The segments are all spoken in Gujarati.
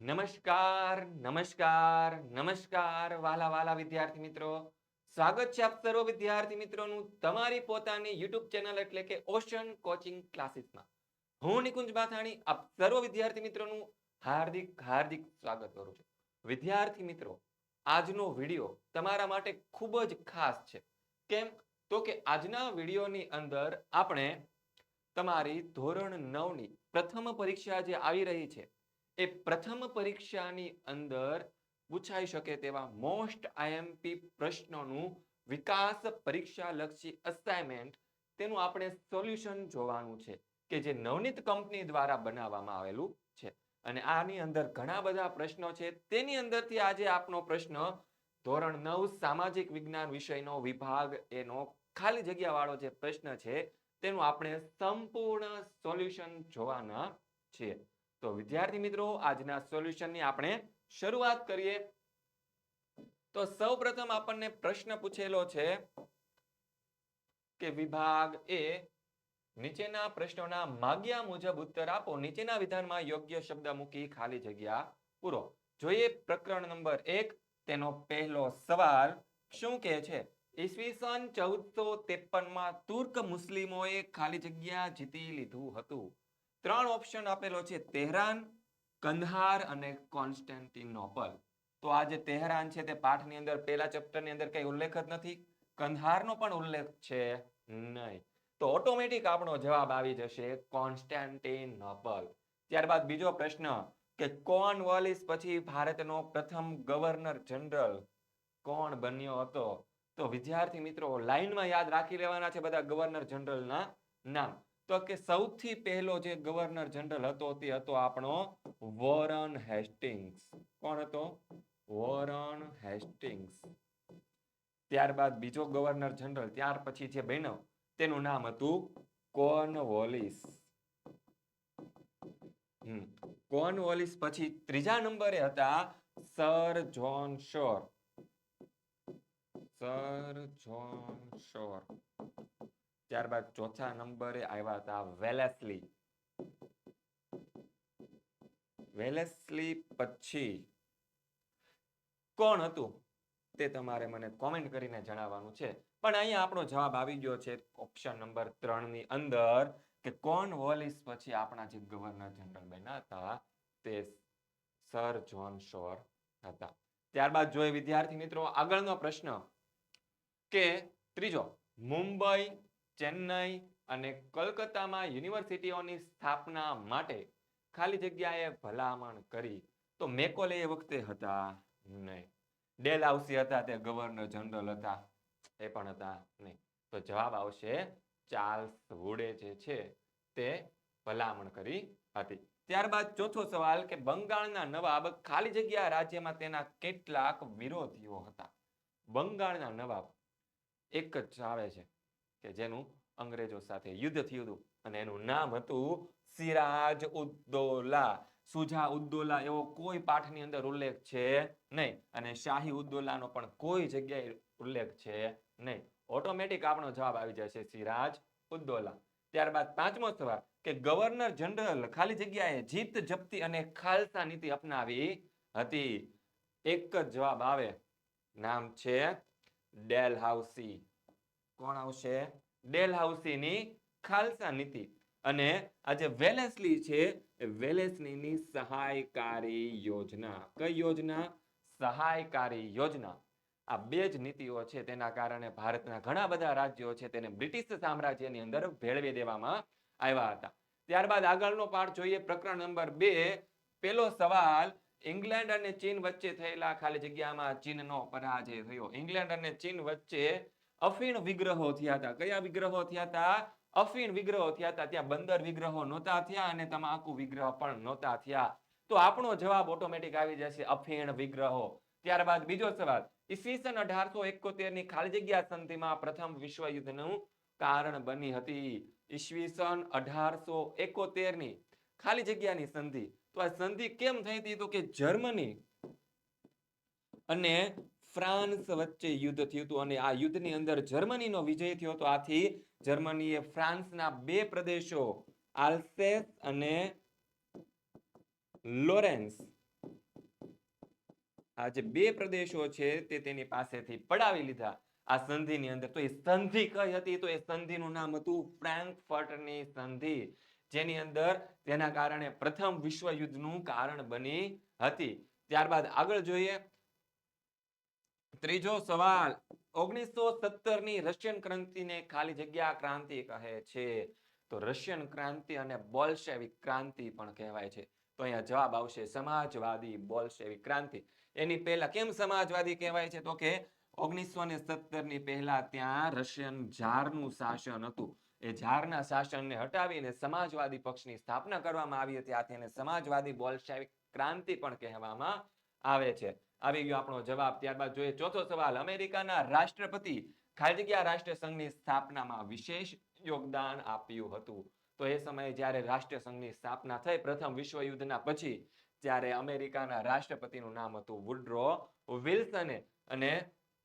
નમસ્કાર નમસ્કાર નમસ્કાર, વાલા વાલા વિદ્યાર્થી મિત્રો. સ્વાગત છે આપ સર્વ વિદ્યાર્થી મિત્રોનું તમારી પોતાની યુટ્યુબ ચેનલ એટલે કે ઓશન કોચિંગ ક્લાસીસમાં. હું નિકુંજ બાથાણી, આપ સર્વ વિદ્યાર્થી મિત્રોનું હાર્દિક હાર્દિક સ્વાગત કરું છું. વિદ્યાર્થી મિત્રો, આજનો વીડિયો તમારા માટે ખૂબ જ ખાસ છે. કેમ? તો કે આજના વિડીયોની અંદર આપણે તમારી ધોરણ નવની પ્રથમ પરીક્ષા જે આવી રહી છે એ પ્રથમ પરીક્ષાની અંદર પૂછાઈ શકે તેવા મોસ્ટ આઈએમપી પ્રશ્નોનું વિકાસ પરીક્ષા લક્ષી અસાઇનમેન્ટ તેનું આપણે સોલ્યુશન જોવાનું છે કે જે નવનીત કંપની દ્વારા બનાવવામાં આવેલું છે. અને આની અંદર ઘણા બધા પ્રશ્નો છે. તેની અંદરથી આજે આપનો પ્રશ્ન ધોરણ નવ સામાજિક વિજ્ઞાન વિષયનો વિભાગ એનો ખાલી જગ્યા વાળો જે પ્રશ્ન છે તેનું આપણે સંપૂર્ણ સોલ્યુશન જોવાના છીએ. તો વિદ્યાર્થી મિત્રો, આજના સોલ્યુશનની આપણે શરૂઆત કરીએ. તો સૌપ્રથમ આપણને પ્રશ્ન પૂછેલો છે કે વિભાગ એ નીચેના પ્રશ્નોના માગ્યા મુજબ ઉત્તર આપો. નીચેના વિધાનમાં યોગ્ય શબ્દ મૂકી ખાલી જગ્યા પૂરો. જોઈએ પ્રકરણ નંબર એક, તેનો પહેલો સવાલ શું કહે છે? ઈસવીસન ચૌદસો ત્રેપનમાં તુર્ક મુસ્લિમોએ ખાલી જગ્યા જીતી લીધું હતું. ત્રણ ઓપ્શન આપેલો છે, તેહરાન કંદહાર અને કોન્સ્ટેન્ટિનોપલ. તો આ જે તેહરાન છે, તે પાઠની અંદર, પહેલા ચેપ્ટરની અંદર કઈ ઉલ્લેખ જ નથી. કંદહારનો પણ ઉલ્લેખ છે નહીં. તો ઓટોમેટિક આપણો જવાબ આવી જશે કોન્સ્ટેન્ટિનોપલ. ત્યારબાદ બીજો પ્રશ્ન કે કોન વોલિસ પછી ભારતનો પ્રથમ ગવર્નર જનરલ કોણ બન્યો હતો? તો વિદ્યાર્થી મિત્રો, લાઈનમાં યાદ રાખી લેવાના છે બધા ગવર્નર જનરલના નામ. તો કે સૌથી પહેલો જે ગવર્નર જનરલ હતો તે હતો આપણો વોરન હેસ્ટિંગ્સ. કોણ હતો? Warren Hastings. ત્યારબાદ બીજો ગવર્નર જનરલ, ત્યાર પછી જે બન્યો, તેનું નામ હતું કોર્નવોલિસ. કોર્નવોલિસ પછી ત્રીજા નંબરે હતા Sir John Shore. Sir John Shore. ત્યારબાદ ચોથા નંબરે આવ્યા હતા વેલેસલી. વેલેસલી પછી કોણ હતું તે તમારે મને કોમેન્ટ કરીને જણાવવાનું છે. પણ અહીંયા આપણો જવાબ આવી ગયો છે ઓપ્શન નંબર ત્રણની અંદર કે કોણ વોલિસ પછી આપણા જે ગવર્નર જનરલ બન્યા હતા તે સર જોન શોર હતા. ત્યારબાદ જોઈએ વિદ્યાર્થી મિત્રો આગળનો પ્રશ્ન કે ત્રીજો મુંબઈ ચેન્નઈ અને કલકત્તામાં યુનિવર્સિટીઓની સ્થાપના માટે ખાલી જગ્યાએ ભલામણ કરી. તો મેકોલે એ વખતે હતા નહીં. ડેલ હાઉસી હતા તે ગવર્નર જનરલ હતા, એ પણ હતા નહીં. તો જવાબ આવશે ચાર્લ્સ વુડે જે છે તે ભલામણ કરી હતી. ત્યારબાદ ચોથો સવાલ કે બંગાળના નવાબ ખાલી જગ્યા રાજ્યમાં તેના કેટલાક વિરોધીઓ હતા? બંગાળના નવાબ એક જ આવે છે. કે જેનું અંગ્રેજો સાથે યુદ્ધ થયું હતું અને એનું નામ હતું સિરાજ ઉદ્દોલા. સુજા ઉદ્દોલા એવો કોઈ પાઠની અંદર ઉલ્લેખ છે નહીં અને શાહી ઉદ્દોલાનો પણ કોઈ જગ્યાએ ઉલ્લેખ છે નહીં. ઓટોમેટિક આપણો જવાબ આવી જશે સિરાજ ઉદ્દોલા. ત્યારબાદ પાંચમો સવાલ, કે ગવર્નર જનરલ ખાલી જગ્યાએ જીત જપ્તી અને ખાલસા નીતિ અપનાવી હતી? એક જ જવાબ આવે. નામ છે ડેલ હાઉસી કોણ આવશે? ડેલહાઉસીની ખાલસા નીતિ. અને આ જે વેલેસલી છે વેલેસ્લીની સહાયકારી યોજના. કઈ યોજના? સહાયકારી યોજના. આ બે જ નીતિઓ છે તેના કારણે ભારતના ઘણા બધા રાજ્યો છે તેને બ્રિટિશ સામ્રાજ્યની અંદર ભેળવી દેવામાં આવ્યા હતા. ત્યારબાદ આગળનો પાઠ જોઈએ પ્રકરણ નંબર બે. પેલો સવાલ, ઇંગ્લેન્ડ અને ચીન વચ્ચે થયેલા ખાલી જગ્યામાં ચીનનો પરાજય થયો. ઇંગ્લેન્ડ અને ચીન વચ્ચે અફીણ વિગ્રહો થયા હતા. કયા વિગ્રહો થયા હતા? અફીણ વિગ્રહો થયા હતા. ત્યાં બંદર વિગ્રહો નહોતા થયા અને તમાકુ વિગ્રહ પણ નહોતા થયા. તો આપણો જવાબ ઓટોમેટિક આવી જશે અફીણ વિગ્રહો. ત્યારબાદ બીજો સવાલ. ઈસવીસન અઢારસો એકોતેરની ખાલી જગ્યા સંધિમાં પ્રથમ વિશ્વયુદ્ધનું કારણ બની હતી. ઈસવીસન અઢારસો એકોતેરની ખાલી જગ્યાની સંધિ. તો આ સંધિ કેમ થઈ હતી? તો કે જર્મની અને ફ્રાન્સ વચ્ચે યુદ્ધ થયું હતું અને આ યુદ્ધની અંદર જર્મનીનો વિજય થયો હતો. આથી જર્મનીએ ફ્રાન્સના બે પ્રદેશો, આલ્સેસ અને લોરેન્સ, આ જે બે પ્રદેશો છે તે તેની પાસેથી પડાવી લીધા. આ સંધિની અંદર તો એ સંધિ કઈ હતી? તો એ સંધિનું નામ હતું ફ્રેન્કફર્ટની સંધિ. જેની અંદર તેના કારણે પ્રથમ વિશ્વયુદ્ધનું કારણ બની હતી. ત્યારબાદ આગળ જોઈએ ત્રીજો સવાલ. ઓગણીસો સત્તરની રશિયન ક્રાંતિને ખાલી જગ્યા ક્રાંતિ કહે છે. તો રશિયન ક્રાંતિ અને બોલ્શેવિક ક્રાંતિ પણ કહેવાય છે. તો અહીંયા જવાબ આવશે સમાજવાદી બોલ્શેવિક ક્રાંતિ. એની પહેલા કેમ સમાજવાદી કહેવાય છે? તો કે ઓગણીસો ને સત્તરની પહેલા ત્યાં રશિયન ઝારનું શાસન હતું. એ ઝારના શાસનને હટાવીને સમાજવાદી પક્ષની સ્થાપના કરવામાં આવી હતી. આથી એને સમાજવાદી બોલ્શેવિક ક્રાંતિ પણ કહેવામાં આવે છે. આવી ગયો આપણો જવાબ. ત્યારબાદ જોઈએ ચોથો સવાલ. અમેરિકાના રાષ્ટ્રપતિ ખાલી જગ્યા સ્થાપનામાં વિશેષ યોગદાન આપ્યું હતું. તો એ સમયે જ્યારે રાષ્ટ્ર સ્થાપના થઈ, પ્રથમ વિશ્વયુદ્ધના પછી ત્યારે અમેરિકાના રાષ્ટ્રપતિનું નામ હતું વુડ્રો વિલ્સને. અને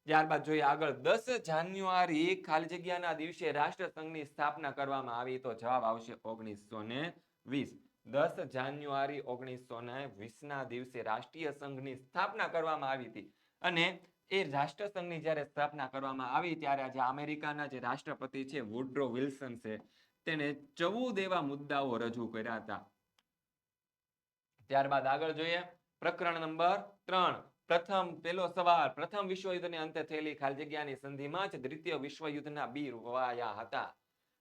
ત્યારબાદ જોઈએ આગળ. દસ જાન્યુઆરી ખાલી જગ્યાના દિવસે રાષ્ટ્ર સંઘની સ્થાપના કરવામાં આવી. તો જવાબ આવશે ઓગણીસો ને વીસ. દસ જાન્યુઆરી ઓગણીસો ને વીસના દિવસે રાષ્ટ્રીય સંઘની સ્થાપના કરવામાં આવી હતી. અને એ રાષ્ટ્રસંઘની જ્યારે સ્થાપના કરવામાં આવી ત્યારે આજે અમેરિકાના જે રાષ્ટ્રપતિ છે, વુડ્રો વિલ્સન છે તેને ચૌદ એવા મુદ્દાઓ રજૂ કર્યા હતા. ત્યારબાદ આગળ જોઈએ. પ્રકરણ નંબર ત્રણ. પ્રથમ પેલો સવાલ. પ્રથમ વિશ્વયુદ્ધને અંતે થયેલી ખાલી જગ્યાની સંધિમાં જ દ્વિતીય વિશ્વયુદ્ધના બીર રોવાયા હતા.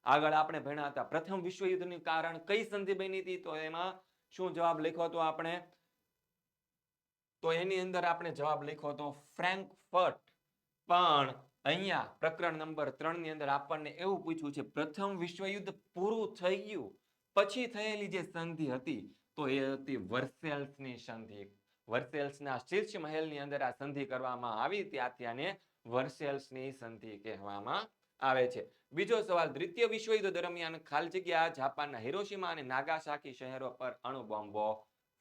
આગળ આપણે ભણ્યા હતા. પ્રથમ વિશ્વયુદ્ધનું કારણ કઈ સંધિ બની હતી? તો એમાં શું જવાબ લખ્યો હતો આપણે? તો એની અંદર આપણે જવાબ લખ્યો હતો ફ્રેન્કફર્ટ. પણ અહીંયા પ્રકરણ નંબર ત્રણની અંદર આપણને એવું પૂછ્યું છે, પ્રથમ વિશ્વયુદ્ધ પૂરું થઈ ગયું? પછી થયેલી જે સંધિ હતી? તો એ હતી વર્સેલ્સની સંધિ. વર્સેલ્સના શીર્ષ મહેલની અંદર આ સંધિ કરવામાં આવી. ત્યાંથી આને વર્સેલ્સની સંધિ કહેવામાં આવે છે. બીજો સવાલ, દ્વિતીય વિશ્વયુદ્ધ દરમિયાન ખાલી જગ્યા જાપાનના હિરોશીમા અને નાગાસાકી શહેરો પર અણુબોમ્બો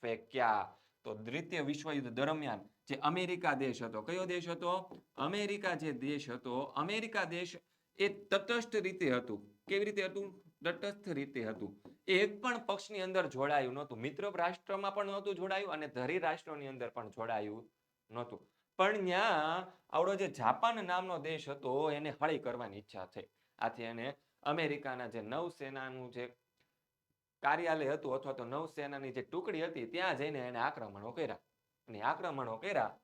ફેંક્યા. તો દ્વિતીય વિશ્વયુદ્ધ દરમિયાન જે અમેરિકા દેશ હતો, કયો દેશ હતો? અમેરિકા જે દેશ હતો, અમેરિકા દેશ એ તટસ્થ રીતે હતું. કેવી રીતે હતું? તટસ્થ રીતે હતું. એ એક પણ પક્ષની અંદર જોડાયું નહોતું. મિત્ર રાષ્ટ્રમાં પણ નહોતું જોડાયું અને ધરી રાષ્ટ્રોની અંદર પણ જોડાયું નહોતું. પણ ત્યાં આવડો જે જાપાન નામનો દેશ હતો, એને હળી કરવાની ઈચ્છા થઈ. આથી એને અમેરિકાના જે નૌસેનાનું જે કાર્યાલય હતું અથવા તો નૌસેનાની જે ટુકડી હતી, ત્યાં જઈને એને આક્રમણો કર્યા. અને આક્રમણો કર્યા,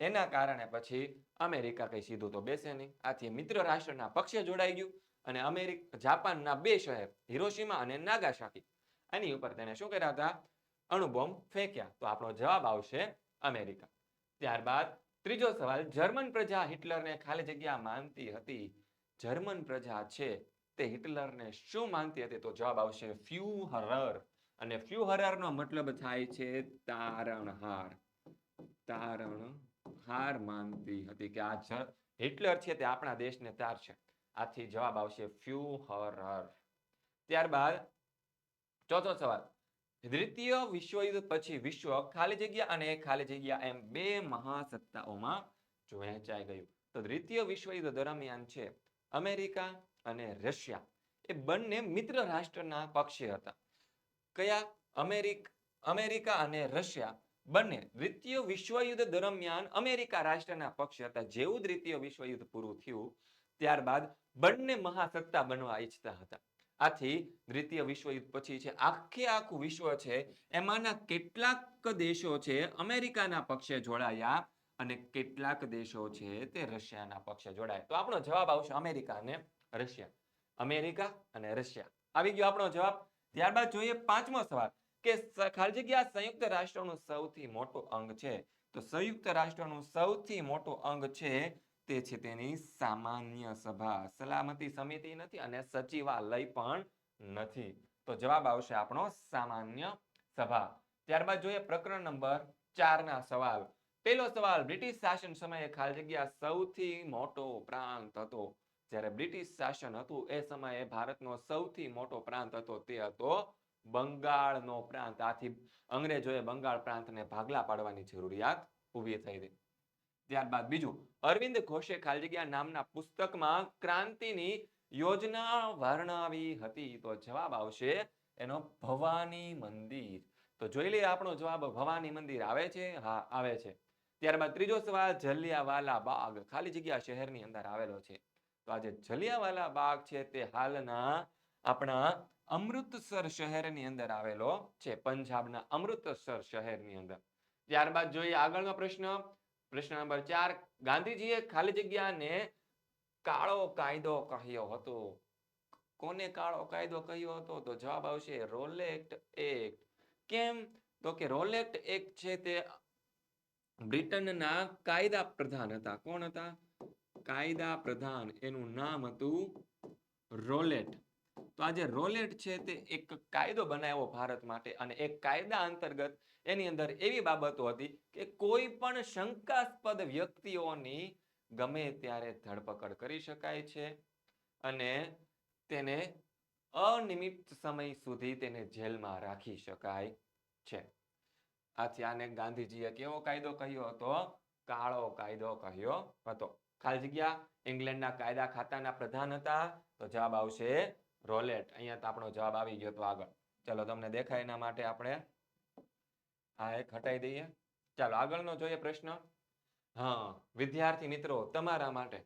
એના કારણે પછી અમેરિકા કઈ સીધું તો બેસે નહીં. આથી મિત્ર રાષ્ટ્રના પક્ષે જોડાઈ ગયું અને અમેરિકા, જાપાનના બે શહેર, હિરોશીમા અને નાગાસાકી એની ઉપર તેને શું કર્યા હતા? અણુબોમ્બ ફેંક્યા. તો આપણો જવાબ આવશે અમેરિકા. ત્યારબાદ ત્રીજો સવાલ, જર્મન પ્રજા હિટલરને ખાલી જગ્યા માનતી હતી? જર્મન પ્રજા છે તે હિટલરને શું માનતી હતી? તો જવાબ આવશે ફ્યુહરર. અને ફ્યુહરર નો મતલબ થાય છે તારણહાર. તારણહાર માનતી હતી કે આ હિટલર છે તે આપણા દેશને તારશે આથી જવાબ આવશે ફ્યુહરર. ત્યારબાદ ચોથો સવાલ દ્વિતીય વિશ્વયુદ્ધ પછી વિશ્વ ખાલી જગ્યા અને ખાલી જગ્યા એમ બે મહાસત્તાઓમાં વહેંચાઈ ગયું. તો દ્વિતીય વિશ્વયુદ્ધ દરમિયાન છે અમેરિકા અને રશિયા. એ બંને મિત્ર રાષ્ટ્રના પક્ષે હતા. કયા? અમેરિક, અમેરિકા અને રશિયા. બંને દ્વિતીય વિશ્વયુદ્ધ દરમિયાન અમેરિકા રાષ્ટ્રના પક્ષે હતા. જેવું દ્વિતીય વિશ્વયુદ્ધ પૂરું થયું, ત્યારબાદ બંને મહાસત્તા બનવા ઈચ્છતા હતા. આથી દ્વિતીય વિશ્વયુદ્ધ પછી છે. આખે આખું વિશ્વ છે, એમાંના કેટલાક દેશો છે અમેરિકાના પક્ષે જોડાયા અને કેટલાક દેશો છે તે રશિયાના પક્ષે જોડાયા. તો આપણો જવાબ આવશે અમેરિકા અને રશિયા. અમેરિકા અને રશિયા. આવી ગયો આપણો જવાબ. ત્યારબાદ જોઈએ પાંચમો સવાલ કે ખાલી જગ્યા સંયુક્ત રાષ્ટ્રનું સૌથી મોટું અંગ છે. તો સંયુક્ત રાષ્ટ્રનું સૌથી મોટું અંગ છે તે છે તેની સામાન્ય સભા. સલામતી સમિતિ નથી અને સચિવાલય પણ નથી. તો જવાબ આવશે આપણો સામાન્ય સભા. ત્યારબાદ જોઈએ પ્રકરણ નંબર ચાર ના સવાલ. પહેલો સવાલ, બ્રિટિશ શાસન સમયે ખાલી જગ્યા સૌથી મોટો પ્રાંત હતો. જ્યારે બ્રિટિશ શાસન હતું, એ સમયે ભારતનો સૌથી મોટો પ્રાંત હતો, તે હતો બંગાળનો પ્રાંત. આથી અંગ્રેજોએ બંગાળ પ્રાંતને ભાગલા પાડવાની જરૂરિયાત ઊભી થઈ હતી ત્યારબાદ બીજું, અરવિંદ ઘોષે ખાલી નામના પુસ્તકમાં ક્રાંતિની યોજના વર્ણવી હતી. તો જવાબ આવશે એનો ભવાની મંદિર. તો જોઈ લઈએ આપણો જવાબ, ભવાની મંદિર આવે છે? હા, આવે છે. ત્યારબાદ ત્રીજો સવાલ, જલિયાવાલા બાગ ખાલી જગ્યા શહેરની અંદર આવેલો છે. તો આજે જલિયાવાલા બાગ છે તે હાલના આપણા અમૃતસર શહેરની અંદર આવેલો છે. પંજાબના અમૃતસર શહેરની અંદર. ત્યારબાદ જોઈએ આગળનો પ્રશ્ન પ્રશ્ન નંબર ચાર, ગાંધીજીએ ખાલી જગ્યાને કાળો કાયદો કહ્યો હતો. કોને કાળો કાયદો કહ્યો હતો? તો જવાબ આવશે રોલેક્ટ એક્ટ. કેમ? તો કે રોલેક્ટ એક્ટ છે તે બ્રિટનના કાયદા પ્રધાન હતા. કોણ હતા? કાયદા પ્રધાન. એનું નામ હતું રોલેટ તો આ રોલેટ છે તે એક કાયદો બનાવ્યો ભારત માટે અને એક કાયદા અંતર્ગત એની અંદર એવી બાબતો હતી કે કોઈ પણ શંકાસ્પદ વ્યક્તિઓની ગમે ત્યારે ધરપકડ કરી શકાય છે અને તેને અનિયમિત સમય સુધી તેને જેલમાં રાખી શકાય છે. આથી આને ગાંધીજીએ કેવો કાયદો કહ્યો હતો? કાળો કાયદો કહ્યો હતો. ખાલી જગ્યા, ઇંગ્લેન્ડના કાયદા ખાતાના પ્રધાન હતા. તો જવાબ આવશે રોલેટ. અહીંયા તો આપણો જવાબ આવી ગયો તો આગળ. ચલો, તમને દેખાય એના માટે આપણે આ એક હટાઈ દઈએ. ચાલો, આગળનો જોઈએ પ્રશ્ન. હા, વિદ્યાર્થી મિત્રો, તમારા માટે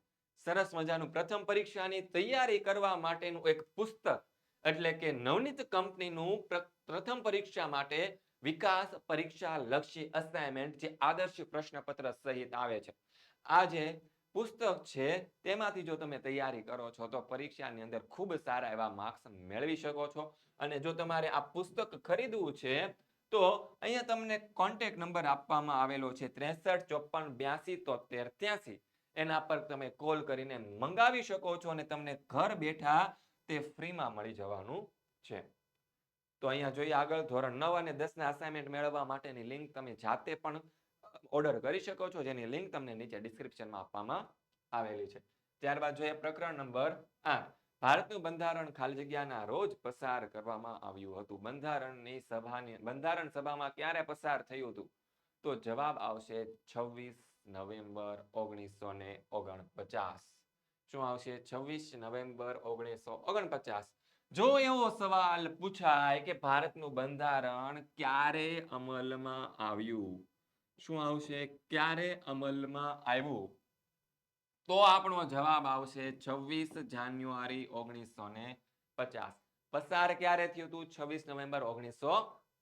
સરસ મજાનું પ્રથમ પરીક્ષાની તૈયારી કરવા માટેનું એક પુસ્તક, એટલે કે નવનીત કંપનીનું પ્રથમ પરીક્ષા માટે વિકાસ પરીક્ષા લક્ષી અસાઇનમેન્ટ જે આદર્શ પ્રશ્નપત્ર સહિત આવે છે. આ જે પુસ્તક છે, તેમાંથી જો તમે તૈયારી કરો છો, તો પરીક્ષાની અંદર ખૂબ સારા એવા માર્ક્સ મેળવી શકો છો. અને જો તમારે આ પુસ્તક ખરીદવું છે, તો અહીંયા તમને કોન્ટેક્ટ નંબર આપવામાં આવેલો છે, ત્રેસઠ ચોપન બ્યાસી તોતેર ત્યાસી. એના પર તમે કોલ કરીને મંગાવી શકો છો અને તમને ઘર બેઠા તે ફ્રીમાં મળી જવાનું છે. તો અહીંયા જોઈએ આગળ ધોરણ નવ અને દસ ના અસાઇનમેન્ટ મેળવવા માટેની લિંક તમે જાતે પણ ઓર્ડર કરી શકો છો, જેની લિંક તમને નીચે ડિસ્ક્રિપ્શનમાં આપવામાં આવેલી છે. ત્યારબાદ જોઈએ પ્રકરણ નંબર આઠ. ભારતનું બંધારણ ખાલી જગ્યાના રોજ પસાર કરવામાં આવ્યું હતું. બંધારણની સભાની, બંધારણ સભામાં ક્યારે પસાર થયું હતું? તો જવાબ આવશે છવ્વીસ નવેમ્બર ઓગણીસો ને ઓગણપચાસ. શું આવશે? છવ્વીસ નવેમ્બર ઓગણીસો ઓગણપચાસ. જો એવો સવાલ પૂછાય કે ભારતનું બંધારણ ક્યારે અમલમાં આવ્યું? શું આવશે? ક્યારે અમલમાં આવ્યું? તો આપણો જવાબ આવશે છવ્વીસ જાન્યુઆરી ઓગણીસો ને પચાસ. પસાર ક્યારે થયું હતું? છવ્વીસ નવેમ્બર ઓગણીસો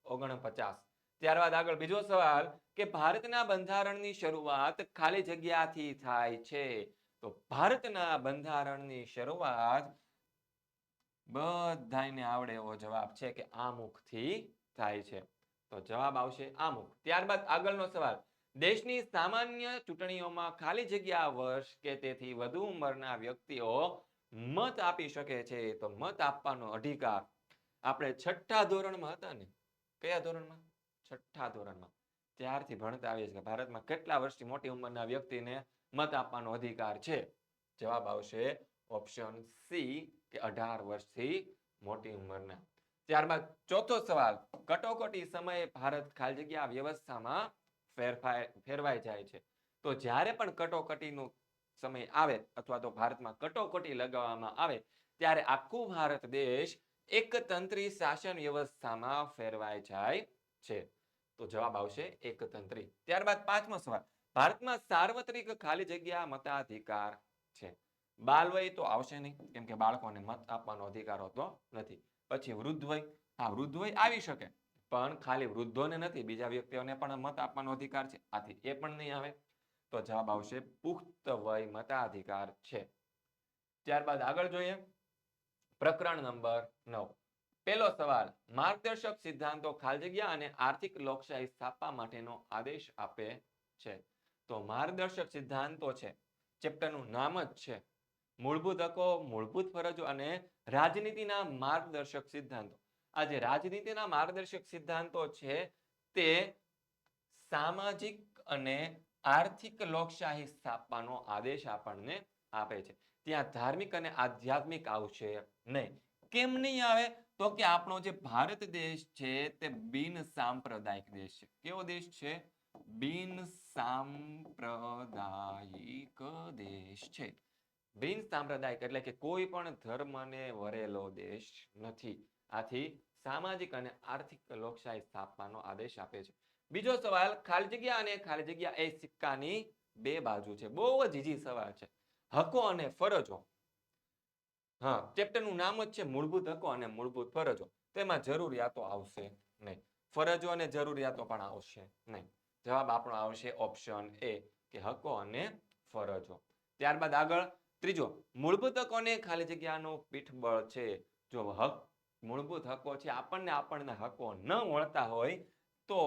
ઓગણપચાસ. ત્યારબાદ આગળ બીજો સવાલ કે ભારતના બંધારણની શરૂઆત ખાલી જગ્યાથી થાય છે? તો ભારતના બંધારણની શરૂઆત બધાને આવડે એવો જવાબ છે કે આમુખથી થાય છે. તો જવાબ આવશે આમુખ. ત્યારબાદ આગળનો સવાલ. દેશની સામાન્ય ચૂંટણીઓમાં ખાલી જગ્યા વર્ષ કે તેથી વધુ ઉંમરના વ્યક્તિઓ મત આપી શકે છે તો મત આપવાનો અધિકાર આપણે છઠ્ઠા ધોરણમાં હતા ને? કયા ધોરણમાં? છઠ્ઠા ધોરણમાં. ત્યારથી ભણતા આવીએ છીએ ભારતમાં કેટલા વર્ષથી મોટી ઉંમરના વ્યક્તિને મત આપવાનો અધિકાર છે? જવાબ આવશે ઓપ્શન સી કે અઢાર વર્ષથી મોટી ઉંમરના. ત્યારબાદ ચોથો સવાલ, કટોકટી સમયે ભારત ખાલી જગ્યા વ્યવસ્થામાં ફેરફાય, ફેરવાઈ જાય છે. તો જ્યારે પણ કટોકટીનો સમય આવે અથવા તો ભારતમાં કટોકટી લગાવવામાં આવે, ત્યારે આખું ભારત દેશ એકતંત્રી શાસન વ્યવસ્થામાં ફેરવાઈ જાય છે. તો જવાબ આવશે એકતંત્રી. ત્યારબાદ પાંચમો સવાલ, ભારતમાં સાર્વત્રિક ખાલી જગ્યા મતાધિકાર છે. બાલવય તો આવશે નહીં, કેમ કે બાળકોને મત આપવાનો અધિકાર હોતો નથી. પછી વૃદ્ધ વય હા વૃદ્ધ વય આવી શકે. પણ ખાલી વૃદ્ધોને નથી, બીજા વ્યક્તિઓને પણ મત આપવાનો અધિકાર છે. આથી એ પણ નહીં આવે. તો જવાબ આવશે, પુખ્ત વય મતાધિકાર છે. ત્યારબાદ આગળ જોઈએ. પ્રકરણ નંબર નવ. પહેલો સવાલ, માર્ગદર્શક સિદ્ધાંતો ખાલી જગ્યા અને આર્થિક લોકશાહી સ્થાપવા માટેનો આદેશ આપે છે. તો માર્ગદર્શક સિદ્ધાંતો છે. ચેપ્ટરનું નામ જ છે. મૂળભૂત હકો, મૂળભૂત ફરજો અને રાજનીતિના માર્ગદર્શક સિદ્ધાંતો. આ જે રાજનીતિના માર્ગદર્શક સિદ્ધાંતો છે, તે સામાજિક અને આર્થિક લોકશાહી સ્થાપવાનો આદેશ આપણને આપે છે. ત્યાં ધાર્મિક અને આધ્યાત્મિક આવશે નહીં. કેમ નહીં આવે? તો કે આપણો જે ભારત દેશ છે, તે બિન સાંપ્રદાયિક દેશ છે. કેવો દેશ છે? બિન સાંપ્રદાયિક દેશ છે. બિન સાંપ્રદાયિક એટલે કે કોઈ પણ ધર્મને વરેલો દેશ નથી. આથી સામાજિક અને આર્થિક લોકશાહી સ્થાપવાનો આદેશ આપે છે. બીજો સવાલ, ખાલી જગ્યા અને ખાલી જગ્યા એ સિક્કાની બે બાજુ છે. બહુ જ ઈજી સવાલ છે. હકો અને ફરજો. હા, ચેપ્ટરનું નામ જ છે મૂળભૂત હકો અને મૂળભૂત ફરજો. તેમાં જરૂરિયાતો આવશે નહીં. ફરજો અને જરૂરિયાતો પણ આવશે નહીં. જવાબ આપણો આવશે ઓપ્શન એ, કે હકો અને ફરજો. ત્યારબાદ આગળ ત્રીજો, મૂળભૂત હકોને ખાલી જગ્યાનો પીઠબળ છે? જો હક, મૂળભૂત હકો છે, આપણને આપણને હકો ન મળતા હોય તો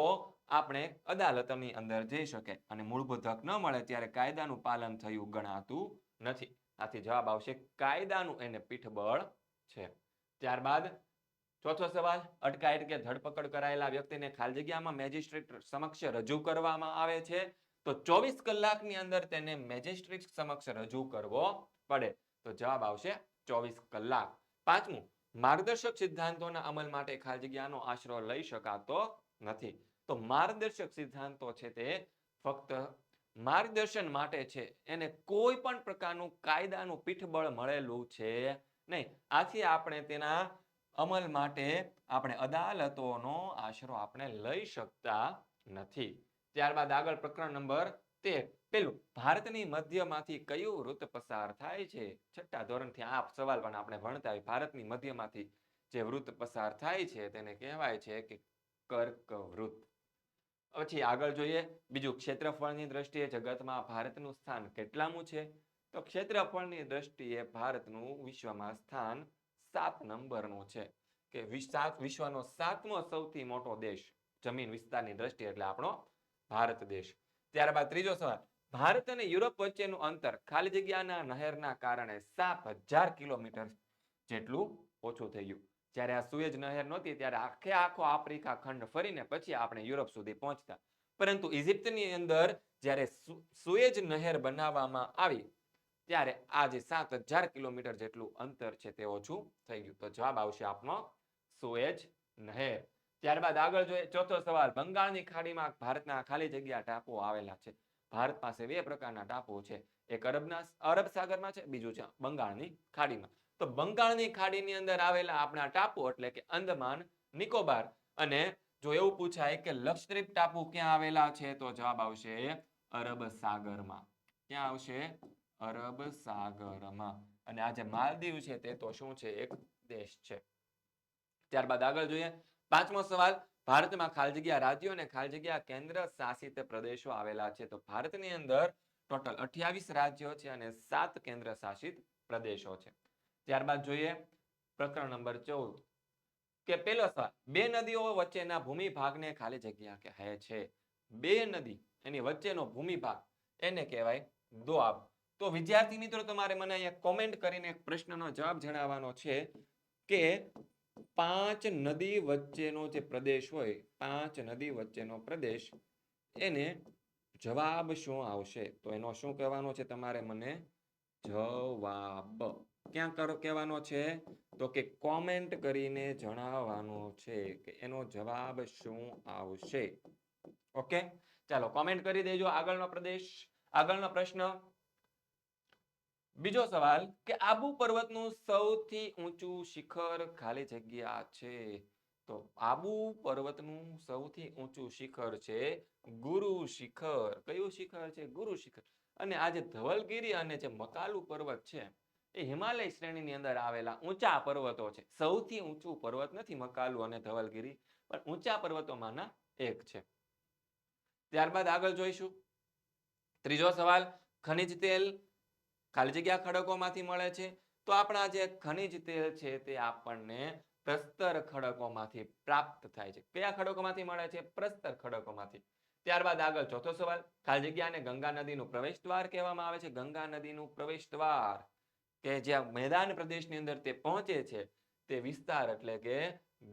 આપણે અદાલતની અંદર જઈ શકે અને મૂળભૂત હક ન મળે ત્યારે કાયદાનું પાલન થયું ગણાતું નથી. આથી જવાબ આવશે, કાયદાનું એને પીઠબળ છે. ત્યારબાદ, ચોથો સવાલ, અટકાયત કે ધરપકડ કરાયેલા વ્યક્તિને ખાલી જગ્યામાં મેજિસ્ટ્રેટ સમક્ષ રજૂ કરવામાં આવે છે. તો ચોવીસ કલાકની અંદર તેને મેજિસ્ટ્રેટ સમક્ષ રજૂ કરવો પડે. તો જવાબ આવશે ચોવીસ કલાક. પાંચમું, માર્ગદર્શક સિદ્ધાંતોના અમલ માટે ખાલી જગ્યાનો આશરો લઈ શકાતો નથી. તો માર્ગદર્શક સિદ્ધાંતો છે તે ફક્ત માર્ગદર્શન માટે છે. એને કોઈ પણ પ્રકારનું કાયદાનું પીઠબળ મળેલું છે નહીં. આથી આપણે તેના અમલ માટે આપણે અદાલતોનો આશરો આપણે લઈ શકતા નથી. ત્યારબાદ આગળ પ્રકરણ નંબર તેર. પેલું, ભારતની મધ્યમાંથી કયું વૃત્ત પસાર થાય છે? છઠ્ઠા ધોરણથી આ સવાલ પણ આપણે ભણતા હોય. ભારતની મધ્યમાંથી જે વૃત્ત પસાર થાય છે તેને કહેવાય છે કે કર્ક વૃત્ત. પછી આગળ જોઈએ. બીજું, ક્ષેત્રફળની દ્રષ્ટિએ જગતમાં ભારતનું સ્થાન કેટલામું છે? તો ક્ષેત્રફળની દ્રષ્ટિએ ભારતનું વિશ્વમાં સ્થાન સાત નંબરનું છે. કે વિશ્વનો સાતમો સૌથી મોટો દેશ જમીન વિસ્તારની દ્રષ્ટિએ, એટલે આપણો ભારત દેશ. ત્યારબાદ ત્રીજો સવાલ. ભારત અને યુરોપ વચ્ચેનું અંતર ખાલી જગ્યાના નહેરના કારણે સાત હજાર કિલોમીટર જેટલું ઓછું થઈ જ્યારે આ સુએજ નહેર નહોતી, ત્યારે આખે આખો આફ્રિકા ખંડ ફરીને પછી આપણે યુરોપ સુધી પહોંચતા. પરંતુ ઇજિપ્તની અંદર જ્યારે સુએજ નહેર બનાવવામાં આવી, ત્યારે આ જે સાત હજાર કિલોમીટર જેટલું અંતર છે તે ઓછું થઈ ગયું. તો જવાબ આવશે આપનો સુએજ નહેર. ત્યારબાદ આગળ જોઈએ, ચોથો સવાલ, બંગાળની ખાડીમાં ભારતના ખાલી જગ્યા ટાપુ આવેલા છે. ભારત પાસે બે પ્રકારના ટાપુ છે. એક અરબના, અરબ સાગરમાં છે, બીજું છે બંગાળની ખાડીમાં. તો બંગાળની ખાડીની અંદર આવેલા આપણા ટાપુ એટલે કે અંદમાન, નિકોબાર અને જો એવું પૂછાય કે લક્ષદ્વીપ ટાપુ ક્યાં આવેલા છે, તો જવાબ આવશે અરબ સાગરમાં. ક્યાં આવશે? અરબ સાગરમાં. અને આ જે માલદીવ છે તે તો શું છે? એક દેશ છે. ત્યારબાદ આગળ જોઈએ પાંચમો સવાલ, ભારતમાં ખાલી જગ્યા રાજ્યો અને ખાલી જગ્યા કેન્દ્ર શાસિત પ્રદેશો આવેલા છે. તો ભારતની અંદર ટોટલ અઠ્યાવીસ રાજ્યો છે અને સાત કેન્દ્ર શાસિત પ્રદેશો છે. ત્યારબાદ જોઈએ પ્રકરણ નંબર ચૌદ. કે પેલો સવાલ, બે નદીઓ વચ્ચેના ભૂમિ ભાગને ખાલી જગ્યા કહે છે. બે નદી એની વચ્ચેનો ભૂમિ ભાગ એને કહેવાય દોઆબ. તો વિદ્યાર્થી મિત્રો, તમારે મને અહીંયા કોમેન્ટ કરીને એક પ્રશ્નનો જવાબ જણાવવાનો છે કે પાંચ નદી વચ્ચેનો જે પ્રદેશ હોય, પાંચ નદી વચ્ચેનો પ્રદેશ, એને જવાબ શું આવશે? તો એનો શું કહેવાનો છે તમારે મને? જવાબ. ક્યાં કરો કહેવાનો છે? તો કે કોમેન્ટ કરીને જણાવવાનો છે કે એનો જવાબ શું આવશે. ઓકે? ચાલો, કોમેન્ટ કરી દેજો આગળનો પ્રદેશ, આગળનો પ્રશ્ન. બીજો સવાલ કે આબુ પર્વતનું સૌથી ઊંચું શિખર ખાલી જગ્યા છે? તો આબુ પર્વતનું સૌથી ઊંચું શિખર છે ગુરુ શિખર. કયું શિખર છે? ગુરુ શિખર. અને આ જે ધવલગીરી અને જે મકાલુ પર્વત છે, એ હિમાલય શ્રેણીની અંદર આવેલા ઊંચા પર્વતો છે. સૌથી ઊંચું પર્વત નથી મકાલુ અને ધવલગીરી, પણ ઊંચા પર્વતોમાંના એક છે. ત્યારબાદ આગળ જોઈશું. ત્રીજો સવાલ, ખનિજ તેલ ખાલી જગ્યા ખડકોમાંથી મળે છે? તો આપણા જે ખનિજ તેલ છે તે આપણને પ્રસ્તર ખડકોમાંથી પ્રાપ્ત થાય છે. કયા ખડકોમાંથી મળે છે? પ્રસ્તર ખડકોમાંથી. ત્યારબાદ આગળ ચોથો સવાલ. ખાલી જગ્યાને ગંગા નદીનું પ્રવેશ દ્વાર કહેવામાં આવે છે. ગંગા નદીનું પ્રવેશ દ્વાર કે જ્યાં મેદાન પ્રદેશની અંદર તે પહોંચે છે, તે વિસ્તાર એટલે કે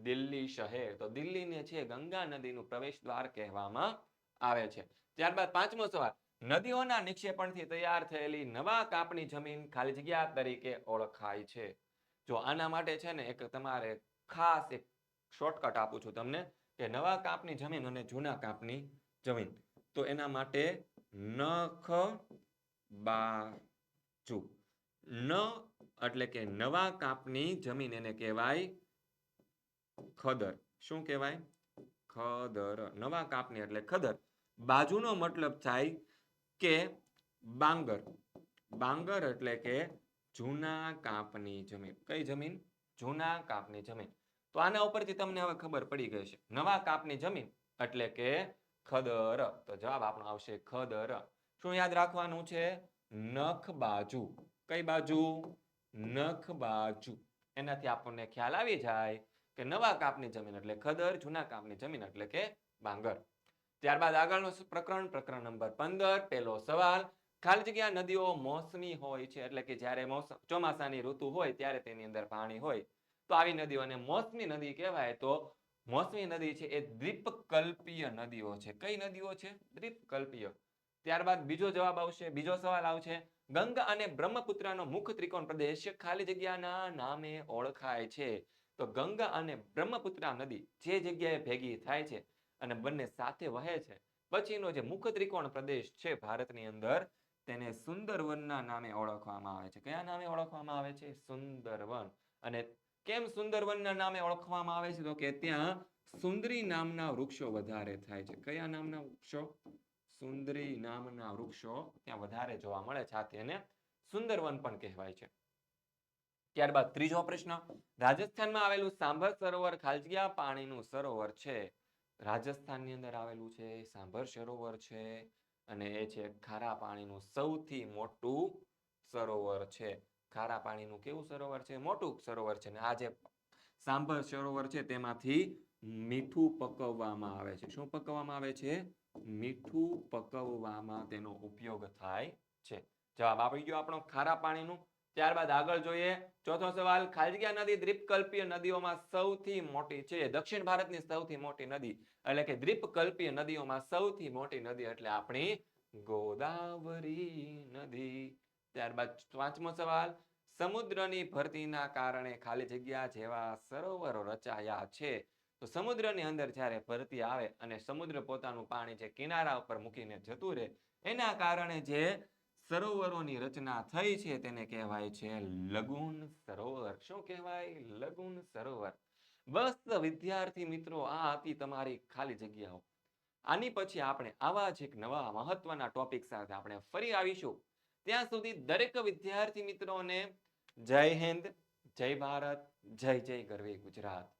દિલ્હી શહેર. તો દિલ્હીને છે ગંગા નદીનું પ્રવેશ દ્વાર કહેવામાં આવે છે. ત્યારબાદ પાંચમો સવાલ. નદીઓના નિક્ષેપણથી તૈયાર થયેલી નવા કાપની જમીન ખાલી જગ્યા તરીકે ઓળખાય છે. જો આના માટે છે ને એક તમારે ખાસ એક શોર્ટકટ આપું છું તમને કે નવા કાપની જમીન અને જૂના કાપની જમીન. તો એના માટે નખ બાજુ. ન એટલે કે નવા કાપની જમીન એને કહેવાય ખદર. શું કહેવાય? ખદર. નવા કાપની એટલે ખદર. બાજુનો મતલબ થાય કે બાંગર. બાંગર એટલે કે જૂના કાપની જમીન. કઈ જમીન? જૂના કાપની જમીન. તો આના ઉપરથી તમને હવે ખબર પડી ગઈ છે નવા કાપની જમીન એટલે કે ખદર. તો જવાબ આપણો આવશે ખદર. શું યાદ રાખવાનું છે? નખ બાજુ. કઈ બાજુ? નખ બાજુ. એનાથી આપણને ખ્યાલ આવી જાય કે નવા કાપની જમીન એટલે ખદર, જૂના કાપની જમીન એટલે કે બાંગર. ત્યારબાદ આગળનું પ્રકરણ પ્રકરણ નંબર પંદર, પહેલો સવાલ. ખાલી જગ્યા નદીઓ મોસમી હોય છે, એટલે કે જ્યારે ચોમાસાની ઋતુ હોય ત્યારે તેની અંદર પાણી હોય. તો આવી નદીઓને મોસમી નદી કહેવાય. તો મોસમી નદી છે એ દ્વીપકલ્પીય નદીઓ છે. કઈ નદીઓ છે? દ્વીપકલ્પીય. ત્યારબાદ બીજો જવાબ આવશે, બીજો સવાલ આવશે. ગંગા અને બ્રહ્મપુત્રનો મુખ ત્રિકોણ પ્રદેશ ખાલી જગ્યાના નામે ઓળખાય છે. તો ગંગા અને બ્રહ્મપુત્રા નદી જે જગ્યાએ ભેગી થાય છે અને બંને સાથે વહે છે. પછીનો જે મુખ ત્રિકોણ પ્રદેશ છે ભારતની અંદર, તેને સુંદરવનના નામે ઓળખવામાં આવે છે. કયા નામે ઓળખવામાં આવે છે? સુંદરવન. અને કેમ સુંદરવનના નામે ઓળખવામાં આવે છે? તો કે ત્યાં સુંદરી નામના વૃક્ષો વધારે થાય છે. કયા નામના વૃક્ષો? સુંદરી નામના વૃક્ષો ત્યાં વધારે જોવા મળે છે. આથી એને સુંદરવન પણ કહેવાય છે. ત્યારબાદ ત્રીજો પ્રશ્ન. રાજસ્થાનમાં આવેલું સાંભર સરોવર ખાલજિયા પાણીનું સરોવર છે. રાજસ્થાનની અંદર આવેલું છે સાંભર સરોવર છે અને એ છે ખારા પાણીનું સૌથી મોટું સરોવર છે. ખારા પાણીનું કેવું સરોવર છે? મોટું સરોવર છે અને આ જે સાંભર સરોવર છે તેમાંથી મીઠું પકવવામાં આવે છે. શું પકવવામાં આવે છે? મીઠું પકવવામાં તેનો ઉપયોગ થાય છે. જવાબ આપી ગયો આપણો ખારા પાણીનું. ત્યારબાદ આગળ જોઈએ. ચોથો સવાલ, ખાલજિયા નદી દ્વીપકલ્પીય નદીઓમાં સૌથી મોટી છે. દક્ષિણ ભારતની સૌથી મોટી નદી. એટલે કે દ્વીપકલ્પીય નદીઓમાં સૌથી મોટી નદી એટલે આપણી ગોદાવરી નદી. ત્યારબાદ પાંચમો સવાલ, સમુદ્રની ભરતીના કારણે ખાલી જગ્યા જેવા સરોવરો રચાયા છે. તો સમુદ્રની અંદર જ્યારે ભરતી આવે અને સમુદ્ર પોતાનું પાણી જે કિનારા ઉપર મૂકીને જતું રહે, એના કારણે જે સરોવરોની રચના થઈ છે તેને કહેવાય છે લગુન સરોવર. શું કહેવાય? લગુન સરોવર. બસ વિદ્યાર્થી મિત્રો, આ હતી તમારી ખાલી જગ્યાઓ. આની પછી આપણે આવા જ એક નવા મહત્વના ટોપિક સાથે આપણે ફરી આવીશું. ત્યાં સુધી દરેક વિદ્યાર્થી મિત્રોને જય હિન્દ, જય ભારત, જય જય ગરવી ગુજરાત.